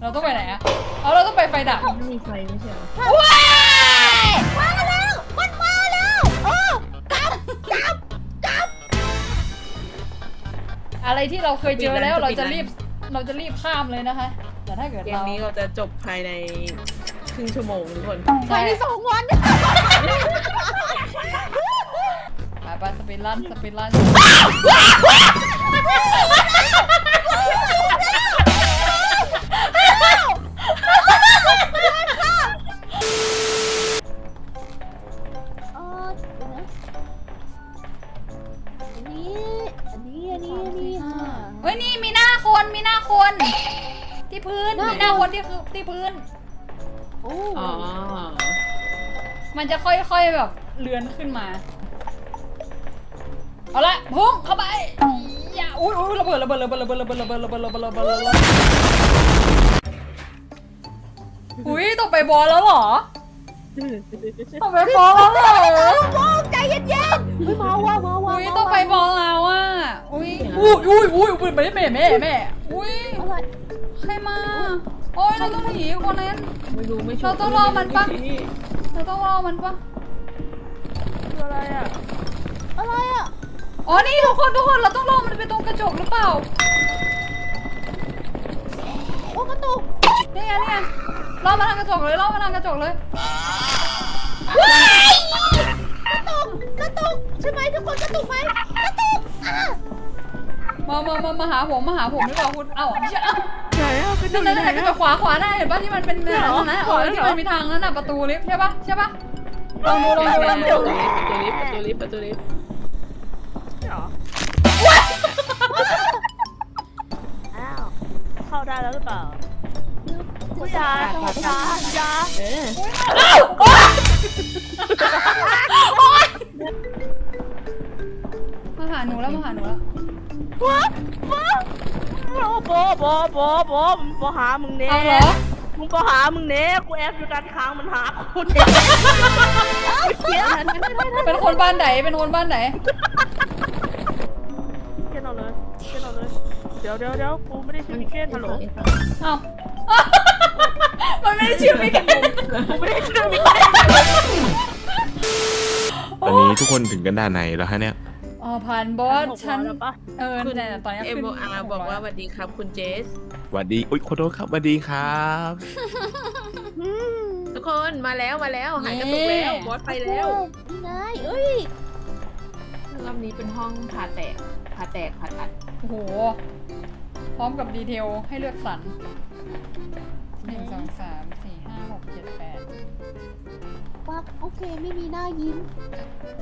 เราต้องไปไหนอะเอาเราต้องไปไฟดับไม่มีไฟไม่ใช่เหรอว้ายมาแล้วมันมาแล้วโอ้กลับกลับกลับอะไรที่เราเคยเจอแล้วเราจะรีบเราจะรีบข้ามเลยนะคะ แต่ถ้าเกิดเกมเรานี้เราจะจบภายในครึ่งชั่วโมงทุกคนภายในสองวันไปไปสปินลันสปินลัน โอ้อ๋อ มันจะค่อยๆแบบเลือนขึ้นมา เอาละพุ่งเข้าไปอย่าอุ้ยอุ้ยระเบิดระเบิดระเบิดระเบิดระเบิดระเบิดระเบิดระเบิดระเบิดระเบิดอุ้ยต้องไปบอลแล้วเหรอต้องไปบอลแล้วเหรอโอ้ใจเย็นๆเฮ้ยมาว่ะมาว่ะอุ้ยมาว่ะต้องไปบอลแล้วอะอุ้ยอุ้ยอุ้ยอุ้ยอุ้ยแม่แม่แม่แม่อุ้ยอะไรใครมา โอ้ยเราต้องหนีคนนั้น ไม่รู้ไม่ชัวเราต้องรอมันปะ เราต้องรอมันปะคืออะไรอะ อะไรอะ อ๋อ นี่ทุกคนทุกคนเราต้องรอมันไปตรงกระจกหรือเปล่า โอ้กระตุกนี่ไงนี่ไงรอมาทางกระจกเลยรอมาทางกระจกเลยกระตุกกระตุกใช่ไหมทุกคนกระตุกไหมกระตุกอะมามามามาหาผมมาหาผมดีกว่าคุณ เอ้าไม่ใช่เอ้าไหนอะไปดูนั่นนั่นไหนนั่นกระจอะกขวาขวาหน้าเห็นปะที่มันเป็นเหรอนั่นนะเหรเอออที่มันมีทางนั้นน่ะประตูลิฟต์ใช่ปะใช่ปะลองดูลองดูลองดูประตูลิฟต์ประตูลิฟต์ประตูลิฟต์เหรออ้าวเข้าได้แล้วหรือเปล่าอย่าอย่าอย่าเออเอ้าโอ๊ยโอ๊ยมาหาหนูแล้วมาหาหนูแล้วว้าว้า โอ้โบโบโบโบมึงโบหามึงเน่เอาเหรอ มึงโบหามึงเน่กูแอบอยู่ด้านข้างมันหาคุณเป็นคนบ้านไหน เป็นคนบ้านไหนเช่นเอาเลยเช่นเอาเลย เดี๋ยวเดี๋ยวเดี๋ยวกูไม่ได้ชื่อมิเกนฮัลโหลเอ้า มันไม่ได้ชื่อมิเกนกูไม่ได้ชื่อมิเกนตอนนี้ทุกคนถึงกันด้านไหนแล้วฮะเนี่ย อ๋อผ่านบอสฉันแล้วปะ เออคุณ แต่ตอนนี้เอ็มขึ้นโออาร์บอกว่าสวัสดีครับคุณเจสสวัสดี อุ้ยขอโทษครับสวัสดีครับ ทุกคนมาแล้วมาแล้ว หายกระตุกแล้วบอสไปแล้วนี่ไงเอ้ยรอบนี้เป็นห้องผ่าแตกผ่าแตกผ่าตัดโอ้โห พร้อมกับดีเทลให้เลือกสรร โอเค ไม่มีหน้ายิ้ม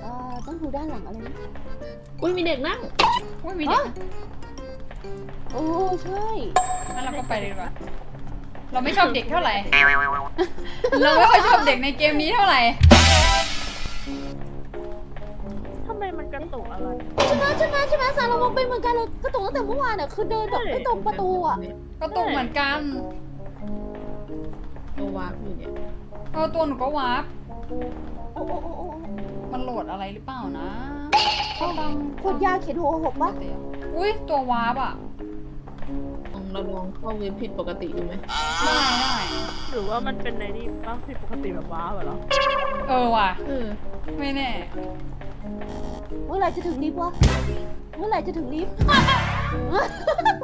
เอ่อ ต้องดูด้านหลังอะไรนะอุ้ยมีเด็กนั่งอุ้ยมีเด็กโอ้ใช่งั้นเราก็ไปเลยดีกว่าเราไม่ชอบเด็กเท่าไหร่ เราไม่ค่อยชอบเด็กในเกมนี้เท่าไหร่ทำไมมันกระตุกอะไร ใช่ไหมใช่ไหมใช่ไหมสารเรามองเป็นเหมือนกันเลยกระตุกตั้งแต่เมื่อวานอะคือเดินแบบไม่ตรงประตูอะก็ตุกเหมือนกัน ตัววาร์ปอยู่เนี่ยเออตัวหนูก็วาร์ป โอ้โอ้โอ้โอ้มันโหลดอะไรหรือเปล่านะก็ต้องขวดยาเขียนหัวหกปะอุ้ยตัววาร์ปอะลองเราลองเข้าเว็บผิดปกติดูไหมได้ได้หรือว่ามันเป็นในนี่บ้างผิดปกติแบบว้าวเหรอเออว่ะ เออไม่แน่ เมื่อไหร่จะถึงลิฟต์วะ เมื่อไหร่จะถึงลิฟต์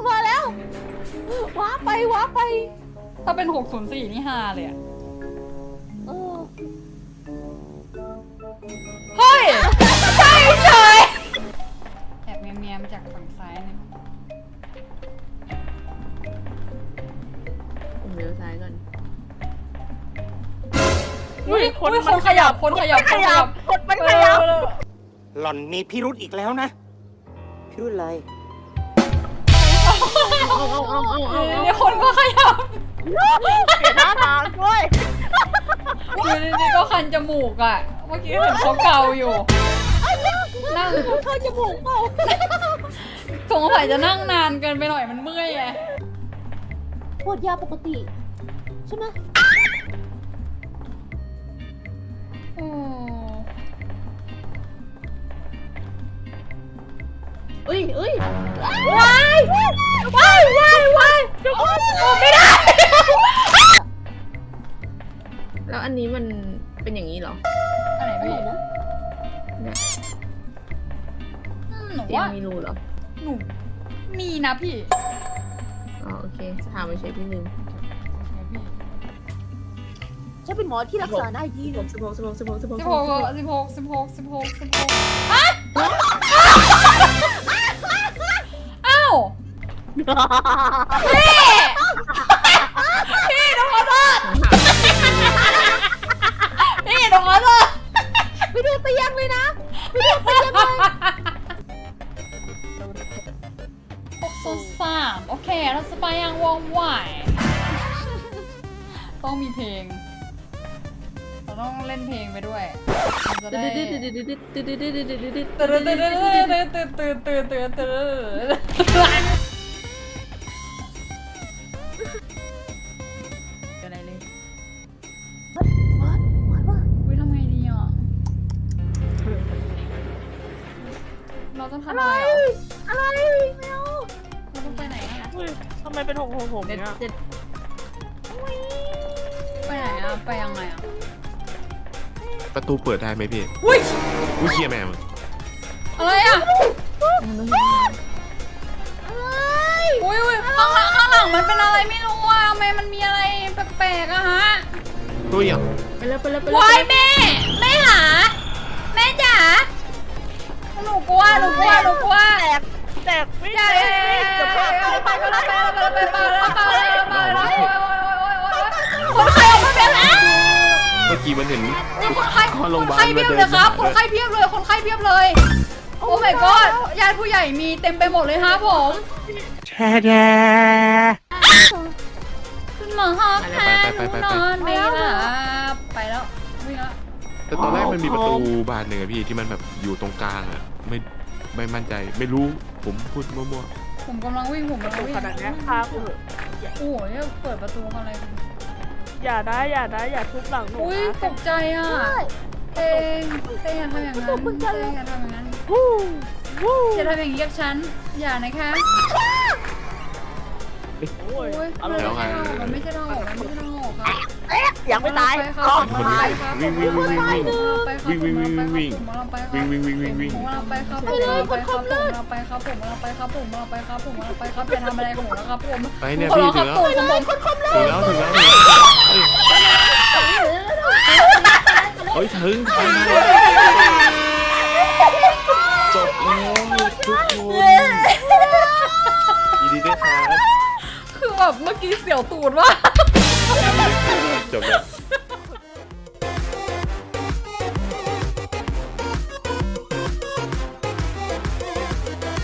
มาแล้วว้าไปว้าไป ถ้าเป็น 604 นี่ฮาเลยอะ จากฝั่งซ้ายเนี่ยผมเลี้ยวซ้ายก่อน อุ้ยคนคนขยับคนขยับคนขยับกดมันขยับ เออหล่อนมีพิรุธอีกแล้วนะ พิรุธอะไร เอาเอาเอาเอาเอาเอานี่คนก็ขยับเปลี่ยนหน้าทางด้วยอยู่ดีๆก็คันจมูกอะ เมื่อกี้เห็นเขาเกาอยู่ นั่ง เข้าจมูกเปล่า สงสัยจะนั่งนานเกินไปหน่อยมันเมื่อยไงปวดยาปกติ ใช่ไหมอืมเอ้ยเอ้ยวายวายวายวายทุกคนไม่ได้ แล้วอันนี้มันเป็นอย่างนี้เหรออะไรอะไรไม่นะเนี่ยหนูเตียงว่มีรูเหรอ หนู มีนะพี่อ๋อโอเคถามไปเฉยพี่หนึ่งฉันเป็นหมอที่รักษานายดีสิบหกสิบหกสิบหกสิบหกสิบหกสิบหกสิบหกสิบหกสิบหกสิบหกอ้าวพี่พี่ ต้องเล่นเพลงไปด้วยจะได้ตื่นตื่นตื่นตื่นตื่นตื่นตื่นอะไรเลยวัดวัดว่ะวิทำไงดีอะต้องทำอะไรอะไรไม่เอาเรต้องไปไหนนะอุ๊ยทำไมเป็นหกหกหกเด็ดเนี่ย เด็ดไปไหนอะไปยังไงอะ ประตูเปิดได้ไหมพี่อุ้ยอุ้ยเฮียแม่งอะไรอะอุ้ยอุ้ยข้างหลังข้างหลังมันเป็นอะไรไม่รู้อะแม่มันมีอะไรแปลกๆอะฮะตัวอย่าไปแล้วไปแล้วไปแล้ววายแม่แม่หาแม่จ๋าหนูกลัวหนูกลัวหนูกลัวแตกแตกไม่ได้ไปไปไปไปไปไปไป กี้มันเห็น นี่คนไข้เข้าโรงพยาบาลคนไข้เพียบเลยครับ คนไข้เพียบเลย คนไข้เพียบเลย โอ้ my god ญาติผู้ใหญ่มีเต็มไปหมดเลยฮะผมแช่แช่คุณหมอฮอกค่ะนอนไม่หลับไปแล้ววิ่งแล้วแต่ตอนแรกมันมีประตูบานหนึ่งอะพี่ที่มันแบบอยู่ตรงกลางอะไม่ไม่มั่นใจไม่รู้ผมพูดมั่วผมกำลังวิ่งผมกำลังวิ่งขนาดเนี้ยพากูเถอะโอ้โหเนี่ยเปิดประตูอะไร อย่าได้อย่าได้อย่าทุบหลังหนูอุ้ยนะตกใจอะใช่เองเต้อย่าทำอย่างนั้นเต้อย่าทำอย่างนั้นวู้วู้อย่าทำอย่างนี้กับฉันอย่านะคะโอ้ยโอ้ยเอามันเลยไม่ใช่เรามันไม่ใช่เรามันไม่ใช่เราค รับยังไม่ตายครัก่บอนๆคนนี้ตายวิ่งวิ่งวิ่งวิ่งวิ่งไปครับวิ่งวิ่งวิ่งวิ่งวิ่งผมกำลังไปครับวิ่งวิ่งวิ่งวิ่งวิ่งผมกำลังไปครับผมกำลังไปครับผมกำลังไปครับผมกำลังไปครับผมกำลังไปครับผมกำลังไปครับอย่าทำอะไรผมนะครับผมไปเนี่ยขอพี่ร้องคถึรับงแล้วตูดของผมถึงแล้วถึงแล้วเฮ้ยถึงไปจบแล้วทุกคนยินดีด้วยครับคือแบบเมื่อกี้เสียวตูดว่า 对不